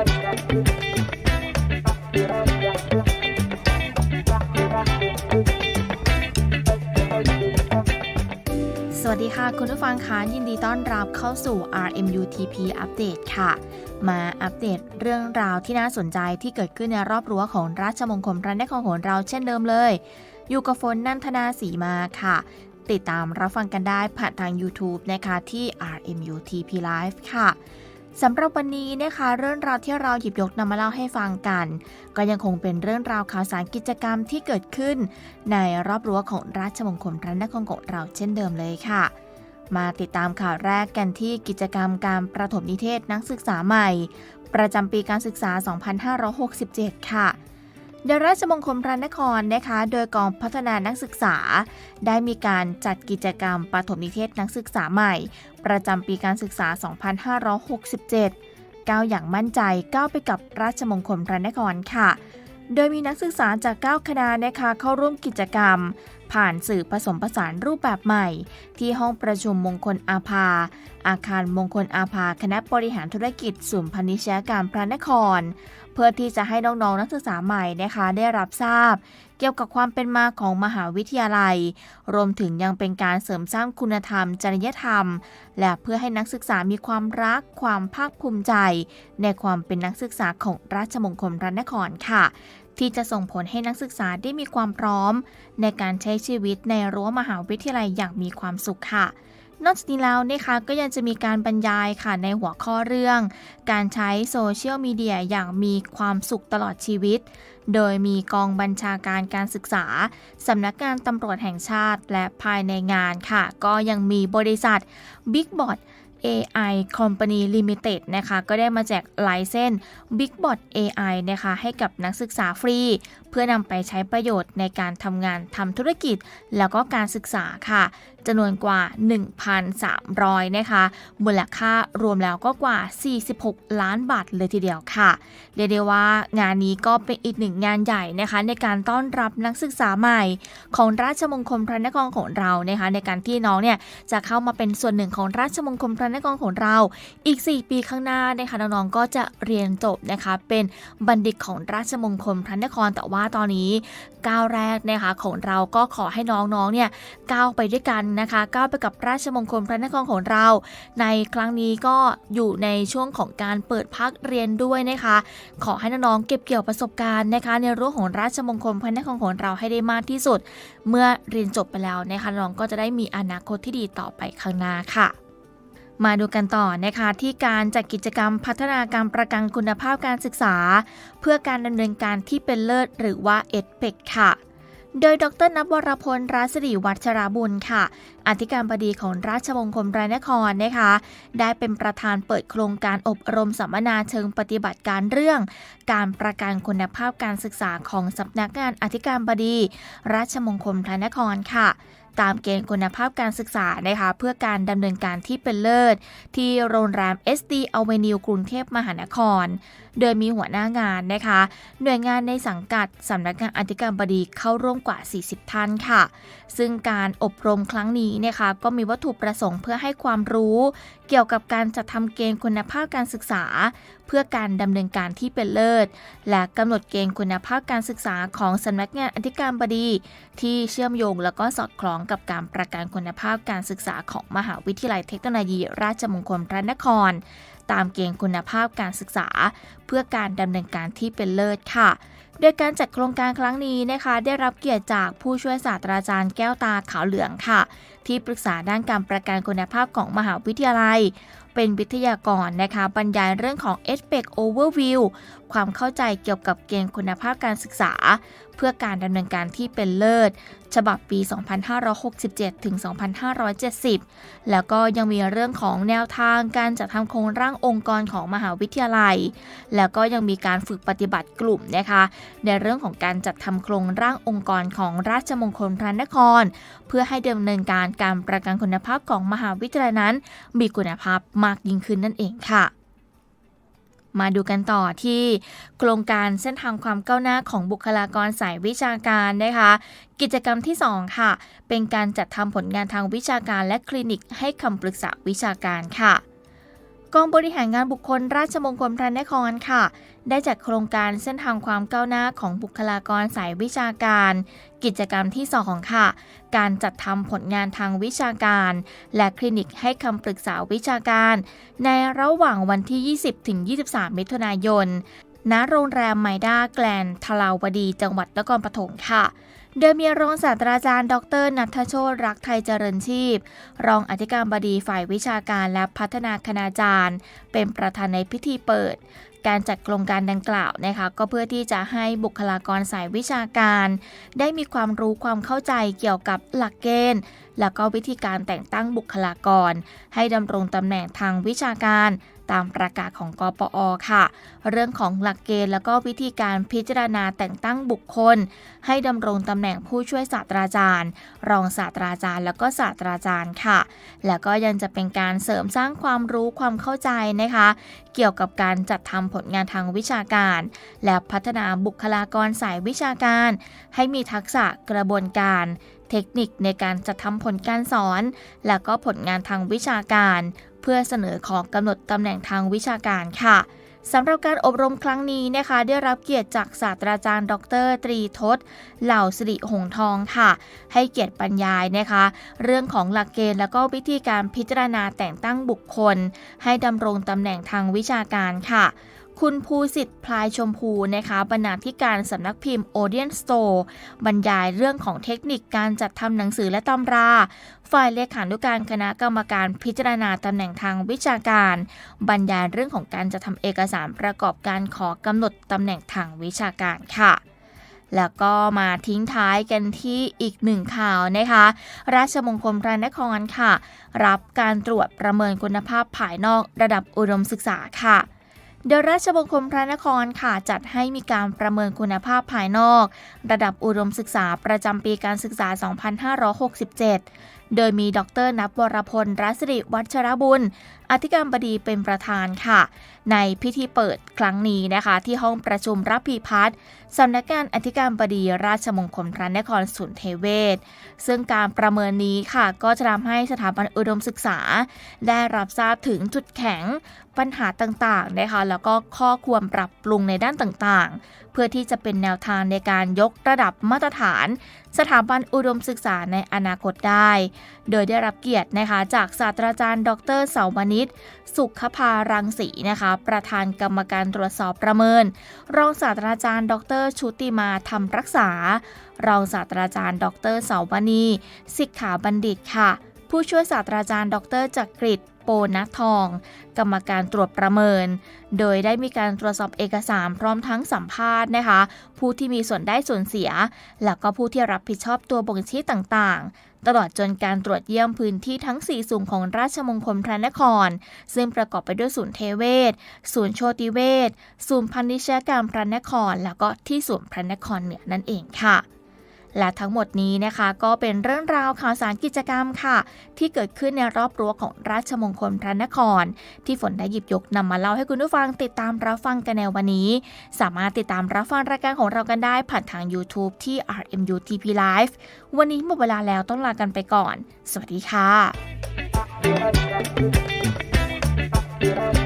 สวัสดีค่ะ คุณผู้ฟังคะยินดีต้อนรับเข้าสู่ RMUTP อัปเดตค่ะ มาอัปเดตเรื่องราวที่น่าสนใจที่เกิดขึ้นในรอบรั้วของราชมงคลพระนครของเราเช่นเดิมเลย อยู่กับฝนนันทนาสีมาค่ะ ติดตามรับฟังกันได้ผ่านทาง YouTube นะคะที่ RMUTP Live ค่ะ สำหรับวันนี้นะคะ เรื่องราวที่เราหยิบยกนำมาเล่าให้ฟังกัน ก็ยังคงเป็นเรื่องราวข่าวสารกิจกรรมที่เกิดขึ้น ในรอบรั้วของราชมงคลพระนครของเราเช่นเดิมเลยค่ะ มาติดตามข่าวแรกกันที่กิจกรรมการประถมนิเทศนักศึกษาใหม่ ประจำปีการศึกษา 2567 ค่ะ โดยราชมงคลพระนครนะคะ โดยกองพัฒนานักศึกษา ได้มีการจัดกิจกรรมประถมนิเทศนักศึกษาใหม่ ประจำปีการศึกษา 2567 ก้าวอย่างมั่นใจก้าวไปกับราชมงคลพระนครค่ะ โดยมีนักศึกษาจาก 9 คณะนะคะ เข้าร่วมกิจกรรม ผ่านสื่อผสมผสานรูปแบบใหม่ ที่ห้องประชุมมงคลอาภา อาคารมงคลอาภา คณะบริหารธุรกิจศูนย์พาณิชยการพระนครเพื่อที่จะให้น้องๆนักศึกษาใหม่นะคะได้รับทราบ เกี่ยวกับความเป็นมาของมหาวิทยาลัย รวมถึงยังเป็นการเสริมสร้างคุณธรรม จริยธรรม และเพื่อให้นักศึกษามีความรัก ความภาคภูมิใจ ในความเป็นนักศึกษาของราชมงคลพระนครค่ะที่จะส่งผลให้นักศึกษาได้มีความพร้อม ในการใช้ชีวิตในรั้วมหาวิทยาลัยอย่างมีความสุขค่ะ นอกจากนี้แล้วนะคะก็ยังจะมีการบรรยายค่ะในหัวข้อเรื่อง การใช้โซเชียลมีเดียอย่างมีความสุขตลอดชีวิต โดยมีกองบัญชาการการศึกษาสำนักงานตำรวจแห่งชาติและภายในงานค่ะ ก็ยังมีบริษัท Big b o t AI Company Limited นะคะ ก็ได้มาแจกลายเส้น BigBot AI นะคะ ให้กับนักศึกษาฟรี เพื่อนำไปใช้ประโยชน์ในการทำงานทำธุรกิจ แล้วก็การศึกษาค่ะจำนวนกว่า 1,300 นะคะ มูลค่ารวมแล้วก็กว่า 46 ล้านบาทเลยทีเดียวค่ะเรียกได้ว่างานนี้ก็เป็นอีกหนึ่งงานใหญ่นะคะ ในการต้อนรับนักศึกษาใหม่ ของราชมงคลพระนครของเรานะคะ ในการที่น้องเนี่ยจะเข้ามาเป็นส่วนหนึ่งของราชมงคลพระนครของเรา อีก 4 ปีข้างหน้านะคะน้องๆก็จะเรียนจบนะคะเป็นบัณฑิตของราชมงคลพระนครแต่ว่าตอนนี้ก้าวแรกนะคะของเราก็ขอให้น้องๆเนี่ยก้าวไปด้วยกันนะคะก้าวไปกับราชมงคลพระนครของเรา ในครั้งนี้ก็อยู่ในช่วงของการเปิดพักเรียนด้วยนะคะ ขอให้น้องๆเก็บเกี่ยวประสบการณ์นะคะ ในรั้วของราชมงคลพระนครของเราให้ได้มากที่สุด เมื่อเรียนจบไปแล้วนะคะน้องก็จะได้มีอนาคตที่ดีต่อไปข้างหน้าค่ะมาดูกันต่อนะคะที่การจัดกิจกรรมพัฒนาการประกันคุณภาพการศึกษา เพื่อการดำเนินการที่เป็นเลิศหรือว่า e d p e c ค่ะ โดยดรนับวรพลรัศรีวัชราบุญค่ะ อธิการบดีของราชมงคลพระนครนะคะ ได้เป็นประธานเปิดโครงการอบรมสัมมนาเชิงปฏิบัติการเรื่อง การประกันคุณภาพการศึกษาของสำนักงานอธิการบดี ราชมงคลพระนครค่ะตามเกณฑ์คุณภาพการศึกษานะคะเพื่อการดำเนินการที่เป็นเลิศ ที่โรงแรม SD Avenue กรุงเทพมหานครโดยมีหัวหน้างานนะคะ หน่วยงานในสังกัดสำนักงานอธิการบดีเข้าร่วมกว่า 40 ท่านค่ะ ซึ่งการอบรมครั้งนี้นะคะ ก็มีวัตถุประสงค์เพื่อให้ความรู้ เกี่ยวกับการจัดทำเกณฑ์คุณภาพการศึกษา เพื่อการดำเนินการที่เป็นเลิศ และกำหนดเกณฑ์คุณภาพการศึกษาของสำนักงานอธิการบดี ที่เชื่อมโยงแล้วก็สอดคล้องกับการประกันคุณภาพการศึกษาของมหาวิทยาลัยเทคโนโลยี ราชมงคลพระนคร ตามเกณฑ์คุณภาพการศึกษา เพื่อการดำเนินการที่เป็นเลิศค่ะ โดยการจัดโครงการครั้งนี้นะคะ ได้รับเกียรติจากผู้ช่วยศาสตราจารย์แก้วตาขาวเหลืองค่ะ ที่ปรึกษาด้านการประกันคุณภาพของมหาวิทยาลัยเป็นวิทยากรนะคะ บรรยายเรื่องของ e s p e c Overview ความเข้าใจเกี่ยวกับเกณฑ์คุณภาพการศึกษา เพื่อการดำเนินการที่เป็นเลิศ ฉบับปี 2567 ถึง 2570 แล้วก็ยังมีเรื่องของแนวทางการจัดทำโครงร่างองค์กรของมหาวิทยาลัย แล้วก็ยังมีการฝึกปฏิบัติกลุ่มนะคะ ในเรื่องของการจัดทำโครงร่างองค์กรของราชมงคลพระนคร เพื่อให้ดำเนินการการประกันคุณภาพของมหาวิทยาลัยนั้น มีคุณภาพมากยิ่งขึ้นนั่นเองค่ะ มาดูกันต่อที่โครงการเส้นทางความก้าวหน้าของบุคลากรสายวิชาการนะคะ กิจกรรมที่ 2 ค่ะ เป็นการจัดทำผลงานทางวิชาการและคลินิกให้คำปรึกษาวิชาการค่ะ กองบริหารงานบุคคลราชมงคลพระนครค่ะ ได้จัดโครงการเส้นทางความก้าวหน้าของบุคลากรสายวิชาการ กิจกรรมที่ 2 ค่ะ การจัดทำผลงานทางวิชาการ และคลินิกให้คำปรึกษาวิชาการ ในระหว่างวันที่ 20-23 มิถุนายนณโรงแรมไมด้าแกลนทลาวดี จังหวัดนครปฐมค่ะ โดยมีรองศาสตราจารย์ ดรนัทโชตรักไทยเจริญชีพ รองอธิการบดีฝ่ายวิชาการและพัฒนาคณาจารย์ เป็นประธานในพิธีเปิด การจัดโครงการดังกล่าวนะคะก็เพื่อที่จะให้บุคลากรสายวิชาการ ได้มีความรู้ความเข้าใจเกี่ยวกับหลักเกณฑ์ แล้วก็วิธีการแต่งตั้งบุคลากร ให้ดำรงตำแหน่งทางวิชาการ ตามประกาศของกปอค่ะ เรื่องของหลักเกณฑ์แล้วก็วิธีการพิจารณาแต่งตั้งบุคคล ให้ดำรงตำแหน่งผู้ช่วยศาสตราจารย์ รองศาสตราจารย์ แล้วก็ศาสตราจารย์ค่ะ แล้วก็ยังจะเป็นการเสริมสร้างความรู้ความเข้าใจนะคะ เกี่ยวกับการจัดทำผลงานทางวิชาการ และพัฒนาบุคลากรสายวิชาการ ให้มีทักษะกระบวนการ เทคนิคในการจัดทำผลการสอน และก็ผลงานทางวิชาการ เพื่อเสนอของกำหนดตำแหน่งทางวิชาการค่ะสำหรับการอบรมครั้งนี้นะคะ ได้รับเกียรติจากศาสตราจารย์ ดร ตรีทศ เหล่าสิริหงทองค่ะ ให้เกียรติบรรยายนะคะ เรื่องของหลักเกณฑ์และก็วิธีการพิจารณาแต่งตั้งบุคคล ให้ดำรงตำแหน่งทางวิชาการค่ะ คุณภูสิทธิ์พลายชมพูนะคะบรรณาธิการสำนักพิมพ์ Odeon Store บรรยายเรื่องของเทคนิคการจัดทำหนังสือและตำรา ฝ่ายเลขานุการคณะกรรมการพิจารณาตำแหน่งทางวิชาการ บรรยายเรื่องของการจะทำเอกสารประกอบการขอกำหนดตำแหน่งทางวิชาการค่ะแล้วก็มาทิ้งท้ายกันที่อีกหนึ่งข่าวนะคะ ราชมงคลพระนครค่ะ รับการตรวจประเมินคุณภาพภายนอกระดับอุดมศึกษาค่ะ โดยราชบงคลพระนครค่ะจัดให้มีการประเมินคุณภาพภายนอก ระดับอุดมศึกษาประจำปีการศึกษา 2567 โดยมีดรนับวรพลรัศริวัชรบุญ อธิการบดีเป็นประธานค่ะ ในพิธีเปิดครั้งนี้นะคะ ที่ห้องประชุมรับพีพัฒน์สำนักงานอธิการบดีราชมงคลพระนครสุนเทเวศ ซึ่งการประเมินนี้ค่ะ ก็จะทำให้สถาบันอุดมศึกษา ได้รับทราบถึงจุดแข็งปัญหาต่างๆนะคะแล้วก็ข้อควรปรับปรุงในด้านต่างๆ เพื่อที่จะเป็นแนวทางในการยกระดับมาตรฐาน สถาบันอุดมศึกษาในอนาคตได้โดยได้รับเกียรตินะคะจากศาสตราจารย์ ดรเสาวนิชสุขภารังสีนะคะ ประธานกรรมการตรวจสอบประเมิน รองศาสตราจารย์ ดรชุติมาธรรมรักษา รองศาสตราจารย์ ดรเสาวนีสิกขาบัณฑิตค่ะ ผู้ช่วยศาสตราจารย์ ดรจักริด โปนักทอง กรรมการตรวจประเมิน โดยได้มีการตรวจสอบเอกสารพร้อมทั้งสัมภาษณ์นะคะ ผู้ที่มีส่วนได้ส่วนเสีย แล้วก็ผู้ที่รับผิดชอบตัวบ่งชี้ต่างๆ ตลอดจนการตรวจเยี่ยมพื้นที่ทั้ง4ศูนย์ของราชมงคลพระนคร ซึ่งประกอบไปด้วยศูนย์เทเวศ ศูนย์โชติเวศ ศูนย์พันธิชการพระนคร แล้วก็ที่ศูนย์พระนครเหนือนั่นเองค่ะ และทั้งหมดนี้นะคะก็เป็นเรื่องราวข่าวสารกิจกรรมค่ะ ที่เกิดขึ้นในรอบรั้วของราชมงคลพระนคร ที่ฝนได้หยิบยกนำมาเล่าให้คุณผู้ฟังติดตามรับฟังกันในวันนี้ สามารถติดตามรับฟังรายการของเรากันได้ผ่านทาง YouTube ที่ RMU TP Live วันนี้หมดเวลาแล้วต้องลากันไปก่อน สวัสดีค่ะ